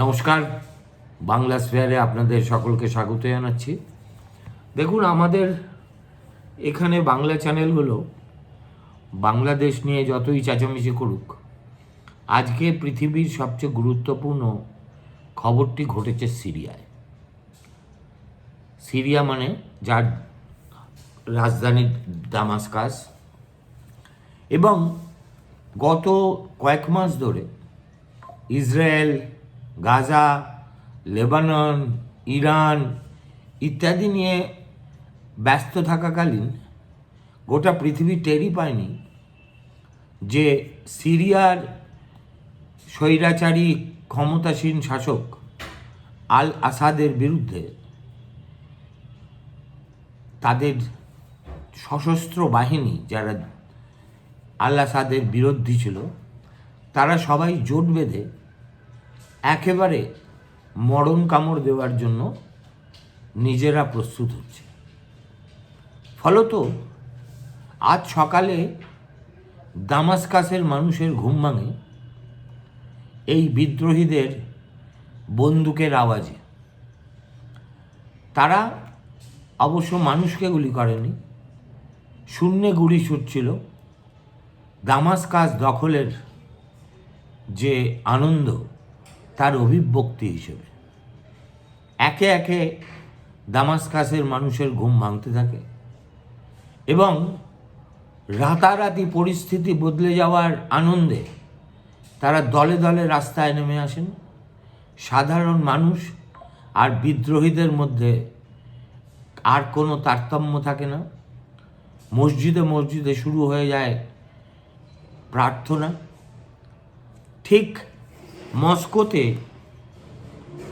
নমস্কার। বাংলা স্পেয়ারে আপনাদের সকলকে স্বাগত জানাচ্ছি। দেখুন, আমাদের এখানে বাংলা চ্যানেলগুলো বাংলাদেশ নিয়ে যতই চেঁচামেচি করুক, আজকে পৃথিবীর সবচেয়ে গুরুত্বপূর্ণ খবরটি ঘটেছে সিরিয়ায়। সিরিয়া মানে যার রাজধানী দামাসকাস। এবং গত কয়েক মাস ধরে ইসরায়েল গাজা, লেবানন, ইরান ইত্যাদি নিয়ে ব্যস্ত থাকাকালীন গোটা পৃথিবী টেরই পায়নি যে সিরিয়ার স্বৈরাচারী, ক্ষমতাসীন শাসক আল আসাদের বিরুদ্ধে তাদের সশস্ত্র বাহিনী যারা আল আসাদের বিরোধী ছিল, তারা সবাই জোট বেঁধে একেবারে মরণ কামড় দেওয়ার জন্য নিজেরা প্রস্তুত হচ্ছে। ফলত আজ সকালে দামাসকাসের মানুষের ঘুম ভাঙে এই বিদ্রোহীদের বন্দুকের আওয়াজে। তারা অবশ্য মানুষকে গুলি করেনি, শূন্যে গুলি ছুটছিল। দামাসকাস দখলের যে আনন্দ তার অভিব্যক্তি হিসেবে। একে একে দামাসকাসের মানুষের ঘুম ভাঙতে থাকে এবং রাতারাতি পরিস্থিতি বদলে যাওয়ার আনন্দে তারা দলে দলে রাস্তায় নেমে আসেন। সাধারণ মানুষ আর বিদ্রোহীদের মধ্যে আর কোনো তারতম্য থাকে না। মসজিদে মসজিদে শুরু হয়ে যায় প্রার্থনা। ঠিক মস্কোতে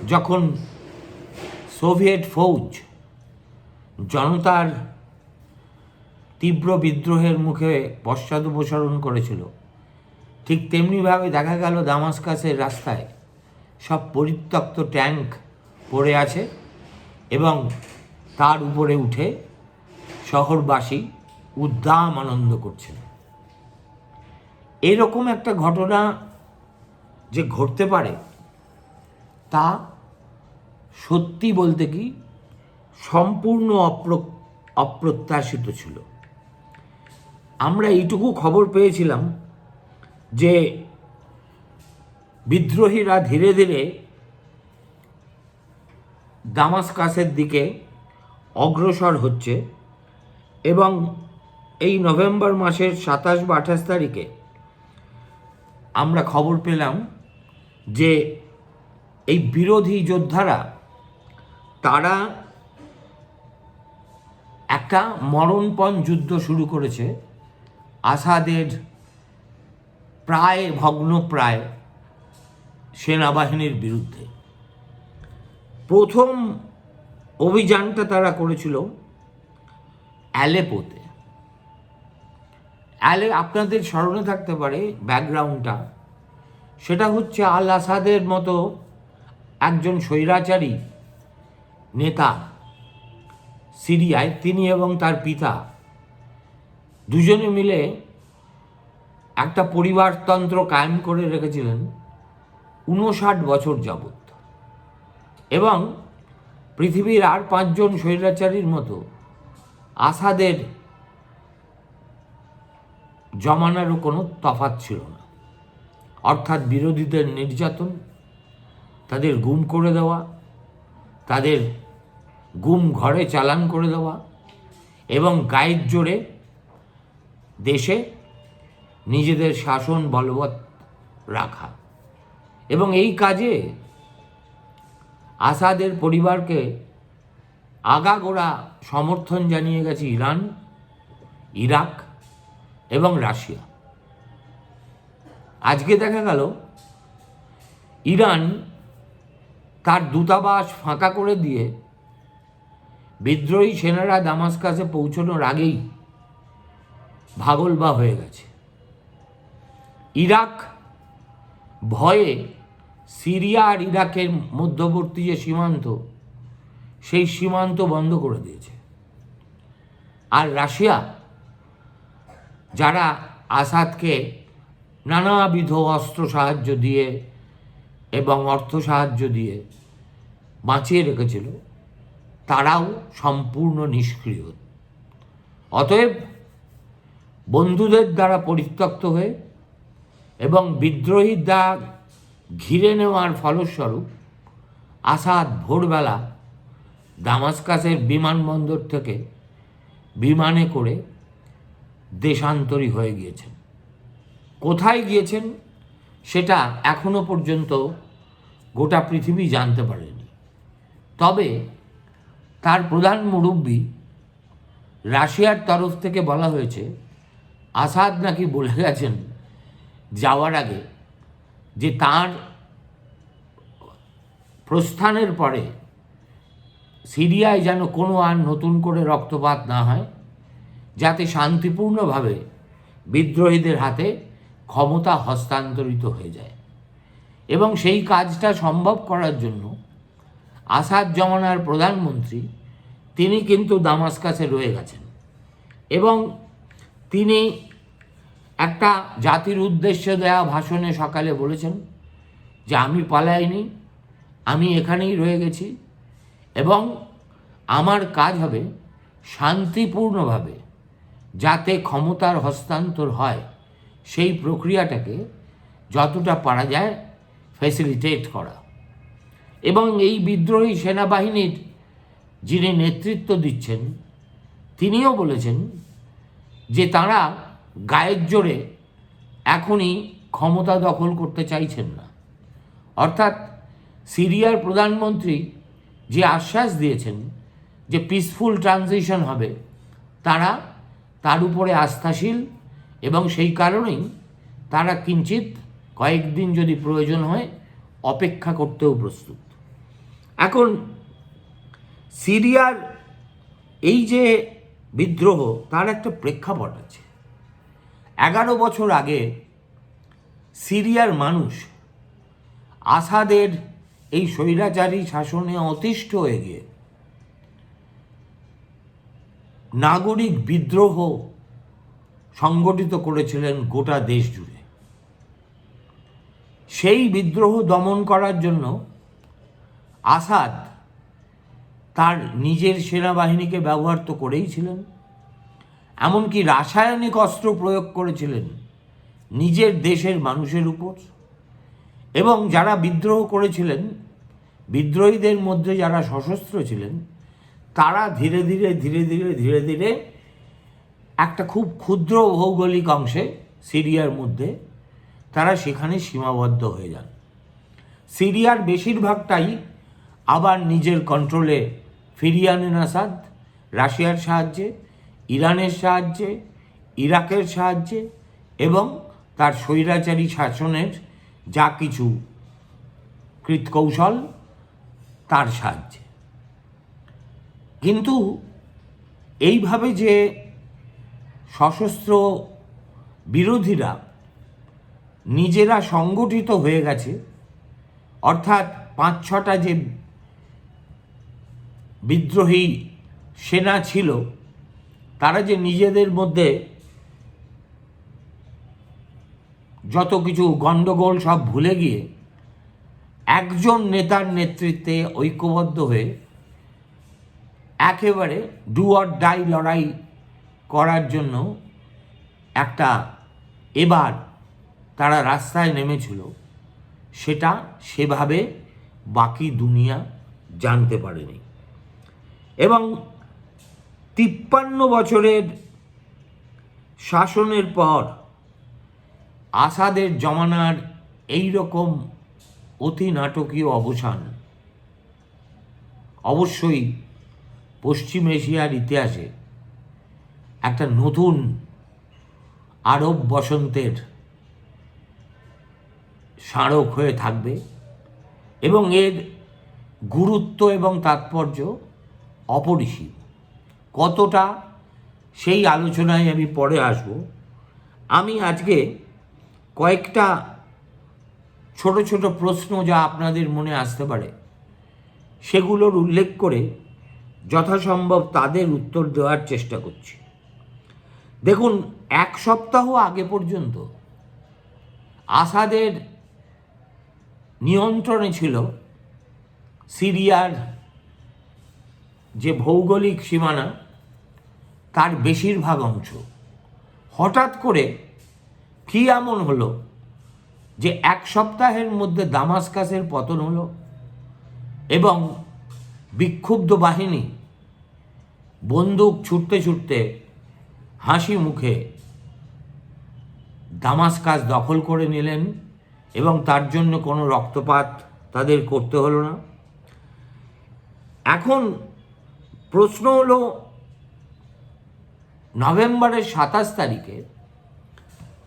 যখন সোভিয়েট ফৌজ জনতার তীব্র বিদ্রোহের মুখে পশ্চাদপসরণ করেছিল, ঠিক তেমনিভাবে দেখা গেল দামাসকাসের রাস্তায় সব পরিত্যক্ত ট্যাঙ্ক পড়ে আছে এবং তার উপরে উঠে শহরবাসী উদ্দাম আনন্দ করছিল। এরকম একটা ঘটনা যে ঘটতে পারে, তা সত্যি বলতে কি সম্পূর্ণ অপ্র, অপ্রত্যাশিত ছিল। আমরা এইটুকু খবর পেয়েছিলাম যে বিদ্রোহীরা ধীরে ধীরে দামাসকাসের দিকে অগ্রসর হচ্ছে এবং এই নভেম্বর মাসের সাতাশ বা আঠাশ তারিখে আমরা খবর পেলাম যে এই বিরোধী যোদ্ধারা, তারা একটা মরণপণ যুদ্ধ শুরু করেছে। আসাদের প্রায়, ভগ্নপ্রায় সেনাবাহিনীর বিরুদ্ধে। প্রথম অভিযানটা তারা করেছিল অ্যালেপোতে। অ্যালে, আপনাদের স্মরণে থাকতে পারে ব্যাকগ্রাউন্ডটা। সেটা হচ্ছে আল আসাদের মতো একজন স্বৈরাচারী নেতা সিরিয়ায়, তিনি এবং তার পিতা। দুজনে মিলে একটা পরিবারতন্ত্র কায়েম করে রেখেছিলেন উনষাট বছর যাবৎ। এবং পৃথিবীর আর পাঁচজন স্বৈরাচারীর মতো আসাদের জমানারও কোনো তফাৎ ছিল না। অর্থাৎ বিরোধীদের নির্যাতন, তাদের গুম করে দেওয়া, তাদের গুম ঘরে চালান করে দেওয়া এবং গায়ের জোরে দেশে নিজেদের শাসন বলবৎ রাখা এবং এই কাজে আসাদের পরিবারকে আগাগোড়া সমর্থন জানিয়ে গেছে ইরান, ইরাক এবং রাশিয়া। আজকে দেখা গেল, ইরান তার দূতাবাস ফাঁকা করে দিয়ে বিদ্রোহী সেনারা দামাসকাসে পৌঁছানোর আগেই ভাগলবা হয়ে গেছে। ইরাক ভয়ে সিরিয়া আর ইরাকের মধ্যবর্তী যে সীমান্ত, সেই সীমান্ত বন্ধ করে দিয়েছে। আর রাশিয়া, যারা আসাদকে নানাবিধ অস্ত্র সাহায্য দিয়ে এবং অর্থ সাহায্য দিয়ে বাঁচিয়ে রেখেছিল, তারাও সম্পূর্ণ নিষ্ক্রিয়। অতএব বন্ধুদের দ্বারা পরিত্যক্ত হয়ে এবং বিদ্রোহীর দ্বারা ঘিরে নেওয়ার ফলস্বরূপ আসাদ ভোরবেলা দামাস্কাসের বিমানবন্দর থেকে বিমানে করে দেশান্তরী হয়ে গিয়েছেন। কোথায় গিয়েছেন সেটা এখনও পর্যন্ত গোটা পৃথিবী জানতে পারেনি। তবে তার প্রধান মুরব্বী রাশিয়ার তরফ থেকে বলা হয়েছে, আসাদ নাকি বলে গেছেন যাওয়ার আগে যে তার প্রস্থানের পরে সিরিয়ায় যেন কোনো আর নতুন করে রক্তপাত না হয়, যাতে শান্তিপূর্ণভাবে বিদ্রোহীদের হাতে ক্ষমতা হস্তান্তরিত হয়ে যায়। এবং সেই কাজটা সম্ভব করার জন্য আসাদ জমানার প্রধানমন্ত্রী তিনি কিন্তু দামাস্কাসে রয়ে গেছেন। এবং তিনি একটা জাতির উদ্দেশ্যে দেয়া ভাষণে সকালে বলেছেন যে আমি পালাইনি, আমি এখানেই রয়ে গেছি এবং আমার কাজ হবে শান্তিপূর্ণভাবে যাতে ক্ষমতার হস্তান্তর হয়। সেই প্রক্রিয়াটাকে যতটা পারা যায় ফ্যাসিলিটেট করা। এবং এই বিদ্রোহী সেনাবাহিনীর যিনি নেতৃত্ব দিচ্ছেন, তিনিও বলেছেন যে তারা গায়ের জোরে এখনই ক্ষমতা দখল করতে চাইছেন না। অর্থাৎ সিরিয়ার প্রধানমন্ত্রী যে আশ্বাস দিয়েছেন যে পিসফুল ট্রানজিশন হবে, তারা তার উপরে আস্থাশীল এবং সেই কারণেই তারা কিঞ্চিত কয়েকদিন যদি প্রয়োজন হয়, অপেক্ষা করতেও প্রস্তুত। এখন, সিরিয়ার এই যে বিদ্রোহ, তার একটা প্রেক্ষাপট আছে। এগারো বছর আগে সিরিয়ার মানুষ আসাদের এই স্বৈরাচারী শাসনে অতিষ্ঠ হয়ে গিয়ে নাগরিক বিদ্রোহ সংগঠিত করেছিলেন গোটা দেশ জুড়ে। সেই বিদ্রোহ দমন করার জন্য আসাদ তার নিজের সেনাবাহিনীকে ব্যবহার তো করেই ছিলেন, এমনকি রাসায়নিক অস্ত্র প্রয়োগ করেছিলেন নিজের দেশের মানুষের উপর। এবং যারা বিদ্রোহ করেছিলেন, বিদ্রোহীদের মধ্যে যারা সশস্ত্র ছিলেন, তারা ধীরে ধীরে ধীরে ধীরে ধীরে ধীরে একটা খুব ক্ষুদ্র ভৌগোলিক অংশে সিরিয়ার মধ্যে তারা সেখানে সীমাবদ্ধ হয়ে যান। সিরিয়ার বেশিরভাগটাই আবার নিজের কন্ট্রোলে ফিরিয়ে আনেন আসাদ, রাশিয়ার সাহায্যে, ইরানের সাহায্যে, ইরাকের সাহায্যে এবং তার স্বৈরাচারী শাসনের যা কিছু কৃতকৌশল তার সাহায্যে। কিন্তু এইভাবে যে সশস্ত্র বিরোধীরা নিজেরা সংগঠিত হয়ে গেছে। অর্থাৎ পাঁচ ছটা যে বিদ্রোহী সেনা ছিল, তারা যে নিজেদের মধ্যে যত কিছু গণ্ডগোল সব ভুলে গিয়ে একজন নেতার নেতৃত্বে ঐক্যবদ্ধ হয়ে একেবারে ডু অর ডাই লড়াই করার জন্য একটা এবার তারা রাস্তায় নেমেছিল। সেটা সেভাবে বাকি দুনিয়া জানতে পারেনি। এবং তিপ্পান্ন বছরের শাসনের পর আসাদের জমানার এই রকম অতি নাটকীয় অবসান অবশ্যই পশ্চিম এশিয়ার ইতিহাসে একটা নতুন আরব বসন্তের স্মারক হয়ে থাকবে এবং এর গুরুত্ব এবং তাৎপর্য অপরিসীম। কতটা সেই আলোচনায় আমি পরে আসব। আমি আজকে কয়েকটা ছোট ছোট প্রশ্ন যা আপনাদের মনে আসতে পারে, সেগুলোর উল্লেখ করে যথাসম্ভব তাদের উত্তর দেওয়ার চেষ্টা করছি। দেখুন, এক সপ্তাহ আগে পর্যন্ত আসাদের নিয়ন্ত্রণে ছিল সিরিয়ার যে ভৌগোলিক সীমানা, তার বেশিরভাগ অংশ। হঠাৎ করে কি এমন হলো যে এক সপ্তাহের মধ্যে দামাসকাসের পতন হলো এবং বিক্ষুব্ধ বাহিনী বন্দুক ছুটতে ছুটতে হাসি মুখে দামাসকাস দখল করে নিলেন এবং তার জন্য কোনো রক্তপাত তাদের করতে হলো না। এখন প্রশ্ন হলো, নভেম্বরের সাতাশ তারিখে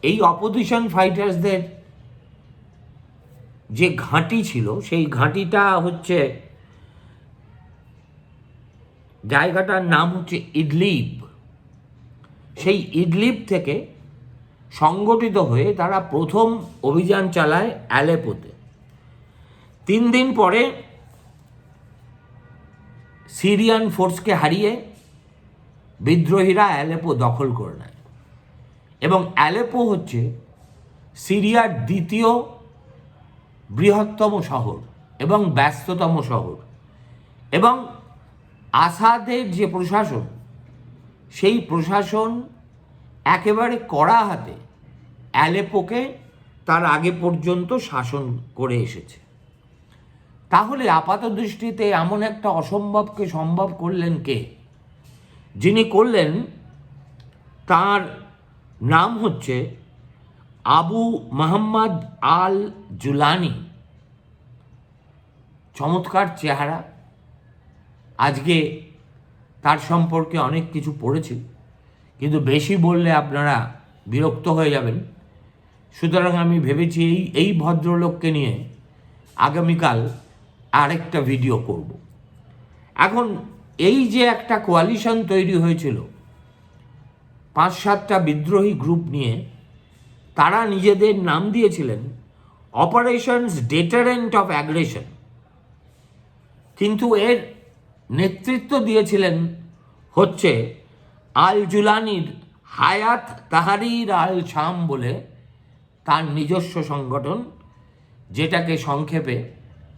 এই অপোজিশন ফাইটার্সদের যে ঘাঁটি ছিল, সেই ঘাঁটিটা হচ্ছে জায়গাটার নাম হচ্ছে ইডলিব সেই ইডলিব থেকে সংগঠিত হয়ে তারা প্রথম অভিযান চালায় অ্যালেপোতে। তিন দিন পরে সিরিয়ান ফোর্সকে হারিয়ে বিদ্রোহীরা অ্যালেপো দখল করে নেয়। এবং অ্যালেপো হচ্ছে সিরিয়ার দ্বিতীয় বৃহত্তম শহর এবং ব্যস্ততম শহর। এবং আসাদের যে প্রশাসন সেই প্রশাসন একেবারে কড়া হাতে অ্যালেপোকে তার আগে পর্যন্ত শাসন করে এসেছে। তাহলে আপাত দৃষ্টিতে এমন একটা অসম্ভবকে সম্ভব করলেন কে? যিনি করলেন, তার নাম হচ্ছে আবু মোহাম্মদ আল জুলানি। চমৎকার চেহারা। আজকে তার সম্পর্কে অনেক কিছু পড়েছি। কিন্তু বেশি বললে আপনারা বিরক্ত হয়ে যাবেন। সুতরাং আমি ভেবেছি এই এই ভদ্রলোককে নিয়ে আগামীকাল আরেকটা ভিডিও করব। এখন এই যে একটা কোয়ালিশন তৈরি হয়েছিল, পাঁচ সাতটা বিদ্রোহী গ্রুপ নিয়ে তারা নিজেদের নাম দিয়েছিলেন, অপারেশনস ডেটারেন্ট অফ অ্যাগ্রেশন। কিন্তু এর নেতৃত্ব দিয়েছিলেন হচ্ছে আল জুলানির হায়াত তাহারির আল শাম বলে তার নিজস্ব সংগঠন, যেটাকে সংক্ষেপে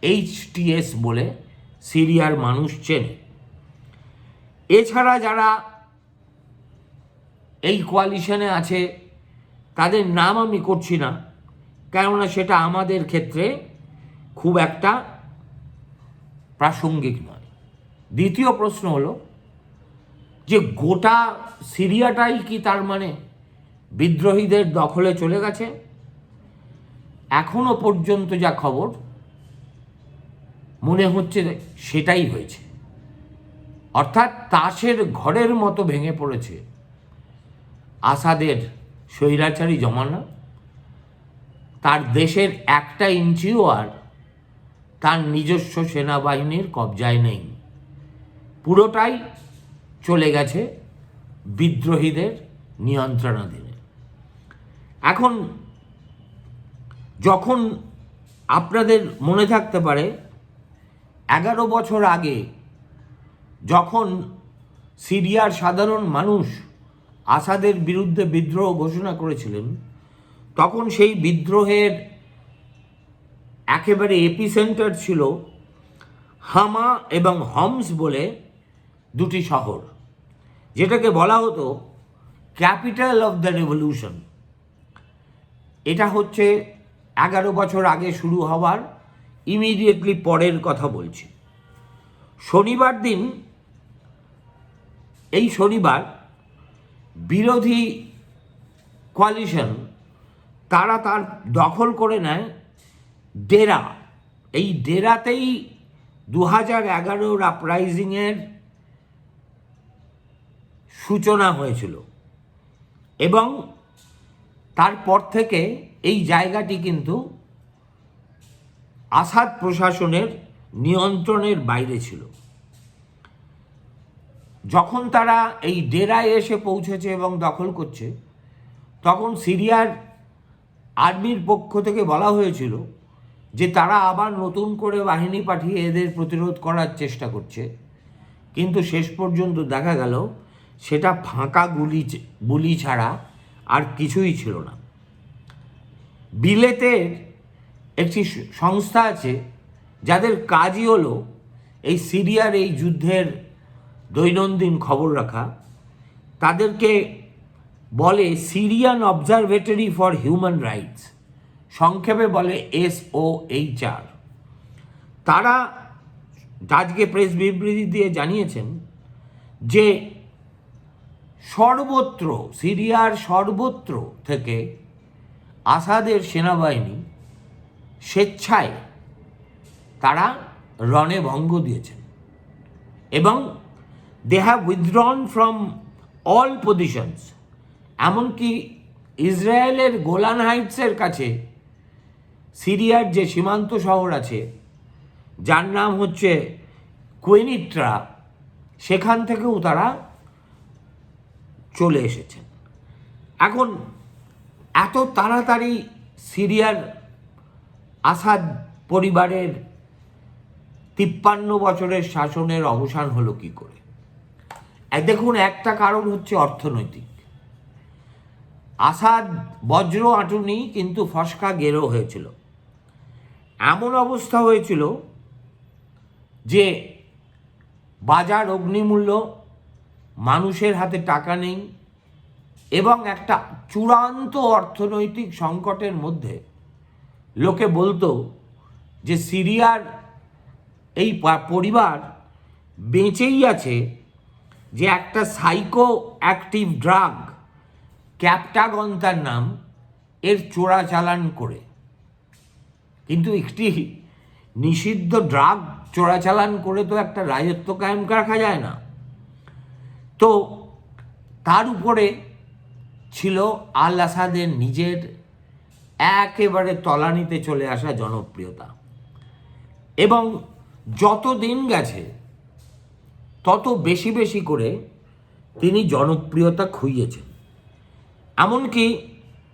এইচটিএস বলে সিরিয়ার মানুষ চেনে। এছাড়া যারা এই কোয়ালিশনে আছে, তাদের নাম আমি করছি না, কেননা সেটা আমাদের ক্ষেত্রে খুব একটা প্রাসঙ্গিক নয়। দ্বিতীয় প্রশ্ন হলো যে গোটা সিরিয়াটাই কি তার মানে বিদ্রোহীদের দখলে চলে গেছে? এখনও পর্যন্ত যা খবর, মনে হচ্ছে সেটাই হয়েছে। অর্থাৎ তাসের ঘরের মতো ভেঙে পড়েছে আসাদের স্বৈরাচারী জমানা, তার দেশের একটা ইঞ্চিও আর তার নিজস্ব সেনাবাহিনীর কবজায় নেই। পুরোটাই চলে গেছে বিদ্রোহীদের নিয়ন্ত্রণাধীনে। এখন যখন আপনাদের মনে থাকতে পারে, এগারো বছর আগে যখন সিরিয়ার সাধারণ মানুষ আসাদের বিরুদ্ধে বিদ্রোহ ঘোষণা করেছিলেন, তখন সেই বিদ্রোহের একেবারে এপিসেন্টার ছিল হামা এবং হমস বলে দুটি শহর। যেটাকে বলা হতো ক্যাপিটাল অফ দ্য রেভলিউশন। এটা হচ্ছে এগারো বছর আগে শুরু হওয়ার ইমিডিয়েটলি পরের কথা বলছি। শনিবার দিন, এই শনিবার বিরোধী কোয়ালিশন তারা তার দখল করে নেয় ডেরা। এই ডেরাতেই দু হাজার এগারোর আপরাইজিংয়ের সূচনা হয়েছিল। এবং তারপর থেকে এই জায়গাটি কিন্তু আসাদ প্রশাসনের নিয়ন্ত্রণের বাইরে ছিল। যখন তারা এই ডেরায় এসে পৌঁছেছে এবং দখল করছে, তখন সিরিয়ার আর্মির পক্ষ থেকে বলা হয়েছিল যে তারা আবার নতুন করে বাহিনী পাঠিয়ে এদের প্রতিরোধ করার চেষ্টা করছে। কিন্তু শেষ পর্যন্ত দেখা গেল সেটা ফাঁকা গুলি গুলি ছাড়া আর কিছুই ছিল না। বিলেতের একটি সংস্থা আছে যাদের কাজই হলো এই সিরিয়ার এই যুদ্ধের দৈনন্দিন খবর রাখা। তাদেরকে বলে Syrian observatory for human rights, সংক্ষেপে বলে এস ও এইচ আর। তারা আজকে প্রেস বিবৃতি দিয়ে জানিয়েছেন যে সর্বত্র, সিরিয়ার সর্বত্র থেকে আসাদের সেনাবাহিনী স্বেচ্ছায় তারা রণে ভঙ্গ দিয়েছেন এবং they have withdrawn from all positions এমনকি ইসরায়েলের গোলান হাইটসের কাছে সিরিয়ার যে সীমান্ত শহর আছে, যার নাম হচ্ছে কুইনিট্রা সেখান থেকেও তারা চলে এসেছেন। এখন এত তাড়াতাড়ি সিরিয়ার আসাদ পরিবারের তিপ্পান্ন বছরের শাসনের অবসান হলো কি করে? দেখুন, একটা কারণ হচ্ছে অর্থনৈতিক। আসাদ বজ্র আটুনি কিন্তু ফসকা গেরো হয়েছিল। এমন অবস্থা হয়েছিল যে বাজার অগ্নিমূল্য মানুষের হাতে টাকা নেই এবং একটা চূড়ান্ত অর্থনৈতিক সংকটের মধ্যে লোকে বলতো যে সিরিয়ার এই পরিবার বেঁচেই আছে যে একটা সাইকো অ্যাক্টিভ ড্রাগ ক্যাপটাগন তার নাম, এর চোরাচালান করে। কিন্তু একটি নিষিদ্ধ ড্রাগ চোরাচালান করে তো একটা রাজত্ব কায়েম রাখা যায় না। তো তার উপরে ছিল আল আসাদের নিজের একেবারে তলানিতে চলে আসা জনপ্রিয়তা। এবং যত দিন গেছে, তত বেশি বেশি করে তিনি জনপ্রিয়তা খুইয়েছেন। এমনকি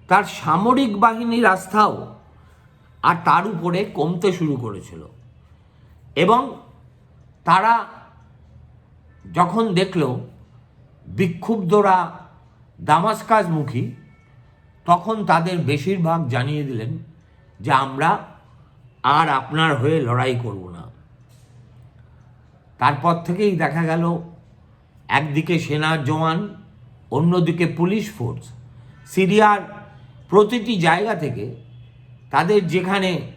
তার সামরিক বাহিনীর আস্থাও আর তার উপরে কমতে শুরু করেছিল। এবং তারা যখন দেখল বিক্ষুব্ধরা দামাস্কাজমুখী, তখন তাদের বেশিরভাগ জানিয়ে দিলেন যে আমরা আর আপনার হয়ে লড়াই করব না। তারপর থেকেই দেখা গেল একদিকে সেনার জওয়ান, অন্যদিকে পুলিশ ফোর্স। সিরিয়ার প্রতিটি জায়গা থেকে তাদের যেখানে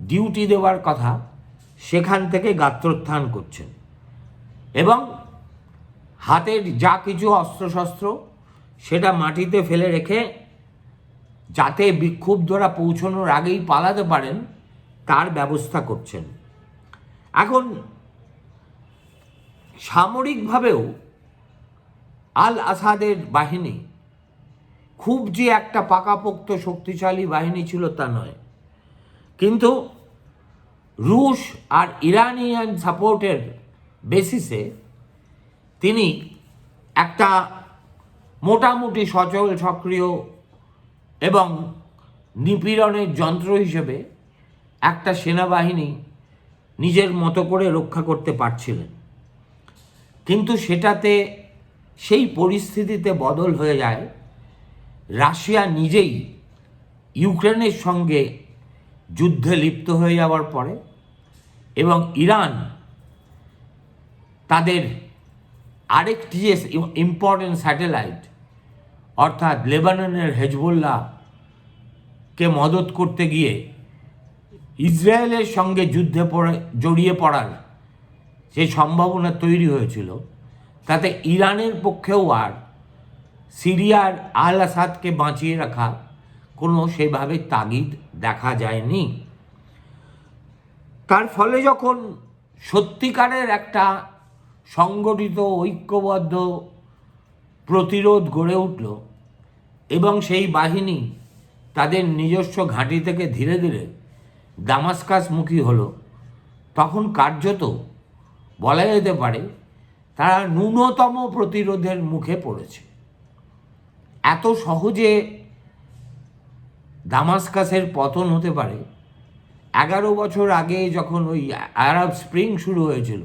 ডিউটি দেওয়ার কথা, সেখান থেকে গাত্রোত্থান করছেন। এবং হাতের যা কিছু অস্ত্রশস্ত্র সেটা মাটিতে ফেলে রেখে যাতে বিক্ষুব্ধরা পৌঁছানোর আগেই পালাতে পারেন, তার ব্যবস্থা করছেন। এখন সামরিকভাবেও আল আসাদের বাহিনী খুব যে একটা পাকাপোক্ত শক্তিশালী বাহিনী ছিল তা নয়। কিন্তু রুশ আর ইরানিয়ান সাপোর্টের বেসিসে তিনি একটা মোটামুটি সচল, সক্রিয় এবং নিপীড়নের যন্ত্র হিসেবে একটা সেনাবাহিনী নিজের মতো করে রক্ষা করতে পারছিলেন। কিন্তু সেটাতে সেই পরিস্থিতিতে বদল হয়ে যায়। রাশিয়া নিজেই ইউক্রেনের সঙ্গে যুদ্ধে লিপ্ত হয়ে যাওয়ার পরে এবং ইরান তাদের আরেকটি ইম্পর্টেন্ট স্যাটেলাইট অর্থাৎ লেবাননের হেজবুল্লাহকে মদত করতে গিয়ে ইসরায়েলের সঙ্গে যুদ্ধে পড়ে, জড়িয়ে পড়ার যে সম্ভাবনা তৈরি হয়েছিল, তাতে ইরানের পক্ষেও আর সিরিয়ার আল আসাদকে বাঁচিয়ে রাখা কোনো সেভাবে তাগিদ দেখা যায়নি। তার ফলে যখন সত্যিকারের একটা সংগঠিত ঐক্যবদ্ধ প্রতিরোধ গড়ে উঠল এবং সেই বাহিনী তাদের নিজস্ব ঘাঁটি থেকে ধীরে ধীরে দামাস্কাসমুখী হলো। তখন কার্যত বলা যেতে পারে তারা ন্যূনতম প্রতিরোধের মুখে পড়েছে। এত সহজে দামাস্কাসের পতন হতে পারে, এগারো বছর আগে যখন ওই আরব স্প্রিং শুরু হয়েছিল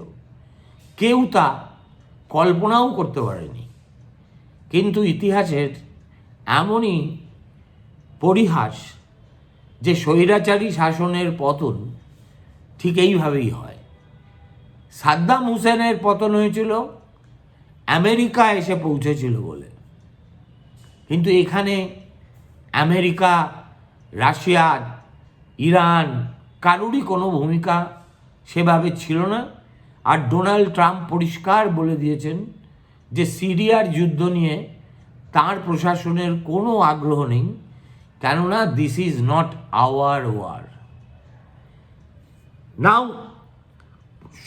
কেউ তা কল্পনাও করতে পারেনি। কিন্তু ইতিহাসের এমনই পরিহাস যে স্বৈরাচারী শাসনের পতন ঠিক এইভাবেই হয়। সাদ্দাম হুসেনের পতন হয়েছিল, আমেরিকা এসে পৌঁছেছিল বলে। কিন্তু এখানে আমেরিকা, রাশিয়া, ইরান কারুরই কোনো ভূমিকা সেভাবে ছিল না। আর ডোনাল্ড ট্রাম্প পরিষ্কার বলে দিয়েছেন যে সিরিয়ার যুদ্ধ নিয়ে তার প্রশাসনের কোনো আগ্রহ নেই, কেননা this is not our war now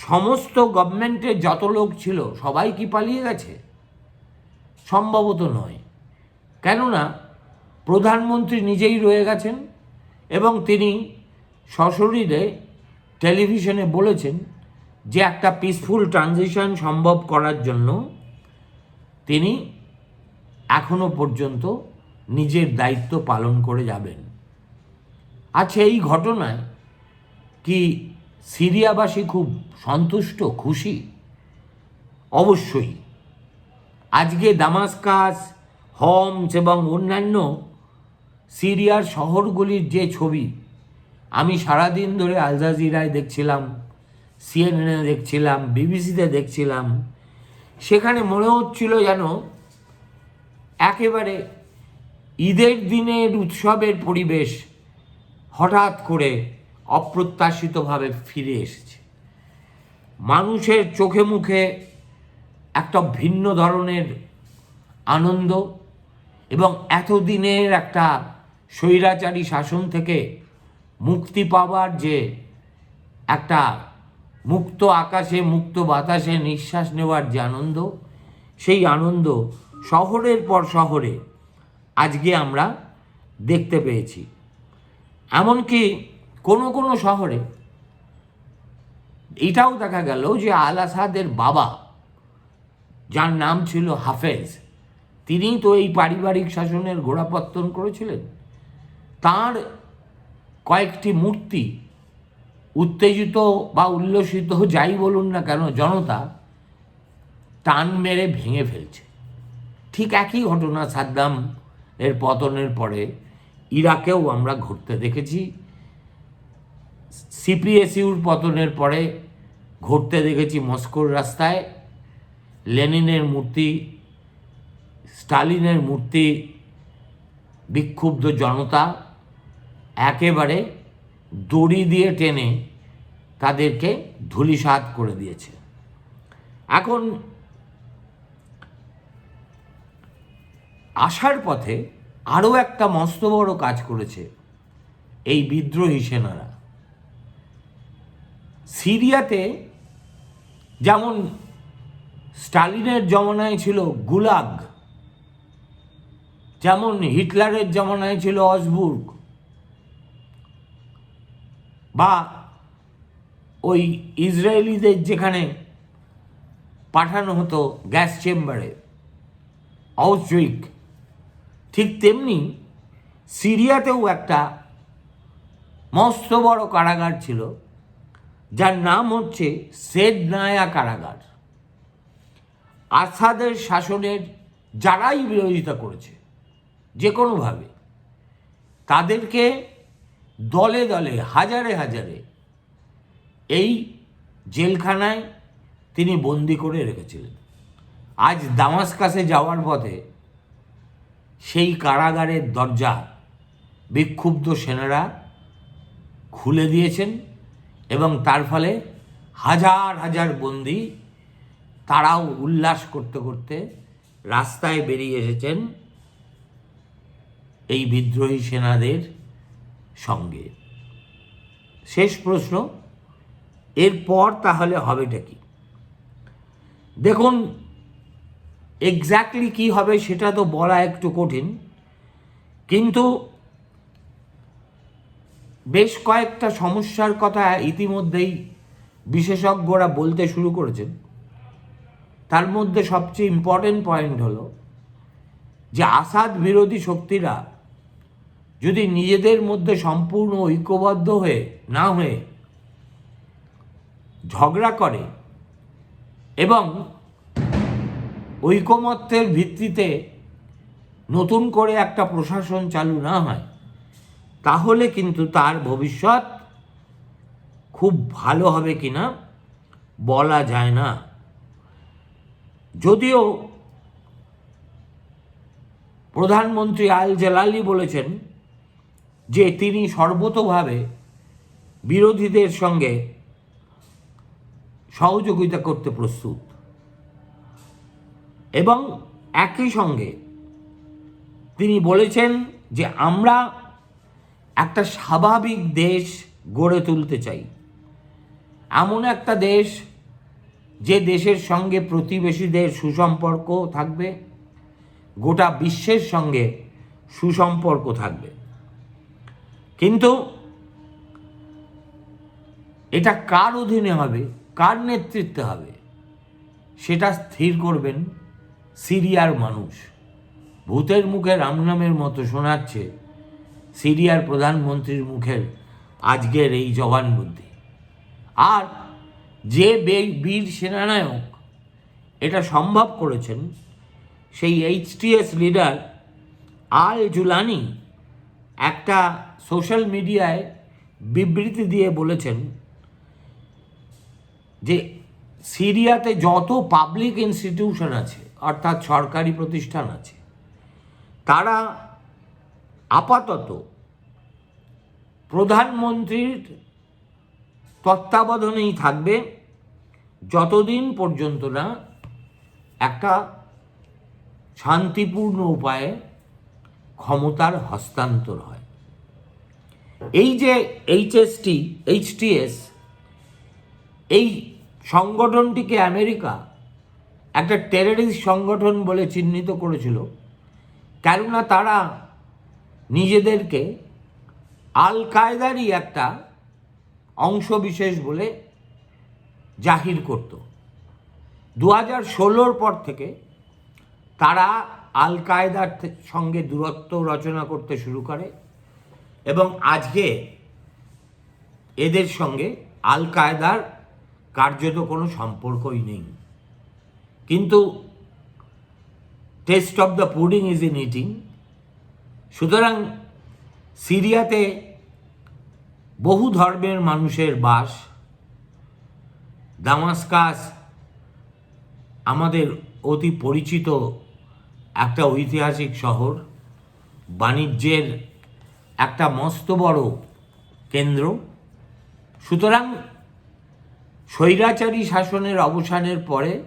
সমস্ত গভর্নমেন্টের যত লোক ছিল, সবাই কি পালিয়ে গেছে? সম্ভবত নয়। কেননা, প্রধানমন্ত্রী নিজেই রয়ে গেছেন এবং তিনি সশরীরে টেলিভিশনে বলেছেন যে একটা পিসফুল ট্রানজিশন সম্ভব করার জন্য তিনি এখনও পর্যন্ত নিজের দায়িত্ব পালন করে যাবেন। আচ্ছা এই ঘটনায় কি সিরিয়াবাসী খুব সন্তুষ্ট, খুশি? অবশ্যই। আজকে দামাস্কাস, হমস এবং অন্যান্য সিরিয়ার শহরগুলির যে ছবি, আমি সারাদিন ধরে আলজাজিরায় দেখছিলাম। সিএনএনে দেখছিলাম বিবিসিতে দেখছিলাম। সেখানে মনে হচ্ছিল যেন একেবারে ঈদের দিনের উৎসবের পরিবেশ হঠাৎ করে অপ্রত্যাশিতভাবে ফিরে এসেছে। মানুষের চোখে মুখে একটা ভিন্ন ধরনের আনন্দ এবং এতদিনের একটা স্বৈরাচারী শাসন থেকে মুক্তি পাওয়ার যে একটা মুক্ত আকাশে, মুক্ত বাতাসে নিঃশ্বাস নেওয়ার যে আনন্দ, সেই আনন্দ শহরের পর শহরে আজকে আমরা দেখতে পেয়েছি। এমনকি কোনো কোনো শহরে এটাও দেখা গেল যে আল আসাদের বাবা, যার নাম ছিল হাফেজ, তিনি তো এই পারিবারিক শাসনের গোড়াপত্তন করেছিলেন। তার কয়েকটি মূর্তি উত্তেজিত বা উল্লসিত যাই বলুন না কেন, জনতা টান মেরে ভেঙে ফেলছে। ঠিক একই ঘটনা সাদ্দাম এর পতনের পরে ইরাকেও আমরা ঘটতে দেখেছি। সিপিএসইউর পতনের পরে ঘটতে দেখেছি মস্কোর রাস্তায়। লেনিনের মূর্তি, স্টালিনের মূর্তি, বিক্ষুব্ধ জনতা একেবারে দড়ি দিয়ে টেনে তাদেরকে ধুলিসাৎ করে দিয়েছে। এখন আসার পথে আরও একটা মস্ত বড় কাজ করেছে এই বিদ্রোহী সেনারা। সিরিয়াতে যেমন স্টালিনের জমানায় ছিল গুলাগ, যেমন হিটলারের জমানায় ছিল অসবুর্গ বা ওই ইসরায়েলিদের যেখানে পাঠানো হতো গ্যাস চেম্বারে আউসউইক ঠিক তেমনি সিরিয়াতেও একটা মস্ত বড় কারাগার ছিল, যার নাম হচ্ছে সেদনায়া কারাগার। আসাদের শাসনের যারাই বিরোধিতা করেছে, যে কোনোভাবে, তাদেরকে দলে দলে, হাজারে হাজারে এই জেলখানায় তিনি বন্দি করে রেখেছিলেন। আজ দামাসকাসে যাওয়ার পথে সেই কারাগারের দরজা বিক্ষুব্ধ সেনারা খুলে দিয়েছেন এবং তার ফলে হাজার হাজার বন্দি তারাও উল্লাস করতে করতে রাস্তায় বেরিয়ে এসেছেন এই বিদ্রোহী সেনাদের সঙ্গে। শেষ প্রশ্ন এরপর তাহলে হবেটা কি? দেখুন এক্স্যাক্টলি কি হবে সেটা তো বলা একটু কঠিন, কিন্তু বেশ কয়েকটা সমস্যার কথা ইতিমধ্যেই বিশেষজ্ঞরা বলতে শুরু করেছেন। তার মধ্যে সবচেয়ে ইম্পর্টেন্ট পয়েন্ট হলো যে আসাদ বিরোধী শক্তিরা যদি নিজেদের মধ্যে সম্পূর্ণ ঐক্যবদ্ধ হয়ে, না হয়ে ঝগড়া করে এবং ঐকমত্যের ভিত্তিতে নতুন করে একটা প্রশাসন চালু না হয়, তাহলে কিন্তু তার ভবিষ্যৎ খুব ভালো হবে কিনা বলা যায় না। যদিও প্রধানমন্ত্রী আল জালালি বলেছেন যে তিনি সর্বতোভাবে বিরোধীদের সঙ্গে সহযোগিতা করতে প্রস্তুত। এবং একই সঙ্গে তিনি বলেছেন যে আমরা একটা স্বাভাবিক দেশ গড়ে তুলতে চাই। এমন একটা দেশ যে দেশের সঙ্গে প্রতিবেশীদের সুসম্পর্ক থাকবে, গোটা বিশ্বের সঙ্গে সুসম্পর্ক থাকবে। কিন্তু এটা কার অধীনে হবে? কার নেতৃত্বে হবে? সেটা স্থির করবেন সিরিয়ার মানুষ। ভূতের মুখে রামনামের মতো শোনাচ্ছে সিরিয়ার প্রধানমন্ত্রীর মুখের আজকের এই জবানবন্দি আর যে বীর সেনানায়ক এটা সম্ভব করেছেন, সেই এইচটিএস লিডার আল জুলানি একটা সোশ্যাল মিডিয়ায় বিবৃতি দিয়ে বলেছেন যে সিরিয়াতে যত পাবলিক ইনস্টিটিউশন আছে, অর্থাৎ সরকারি প্রতিষ্ঠান আছে, তারা আপাতত প্রধানমন্ত্রীর তত্ত্বাবধানেই থাকবে যতদিন পর্যন্ত না একটা শান্তিপূর্ণ উপায়ে ক্ষমতার হস্তান্তর হয়। এই যে এইচএসটি এইচটিএস এই সংগঠনটিকে আমেরিকা একটা টেররিস্ট সংগঠন বলে চিহ্নিত করেছিল। কেননা তারা নিজেদেরকে আল কায়দারই একটা অংশবিশেষ বলে জাহির করত। দু হাজার ষোলোর পর থেকে তারা আল কায়দার সঙ্গে দূরত্ব রচনা করতে শুরু করে এবং আজকে এদের সঙ্গে আল কায়দার কার্যত কোনো সম্পর্কই নেই। কিন্তু taste of the pudding is in eating সুতরাং সিরিয়াতে বহু ধর্মের মানুষের বাস। দামাস্কাস আমাদের অতি পরিচিত একটা ঐতিহাসিক শহর। বাণিজ্যের একটা মস্ত বড় কেন্দ্র। সুতরাং স্বৈরাচারী শাসনের অবসানের পরে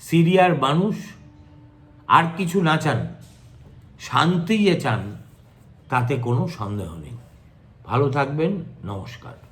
সিরিয়ার মানুষ আর কিছু না চান শান্তি যে চান, তাতে কোনো সন্দেহ নেই। ভালো থাকবেন, নমস্কার।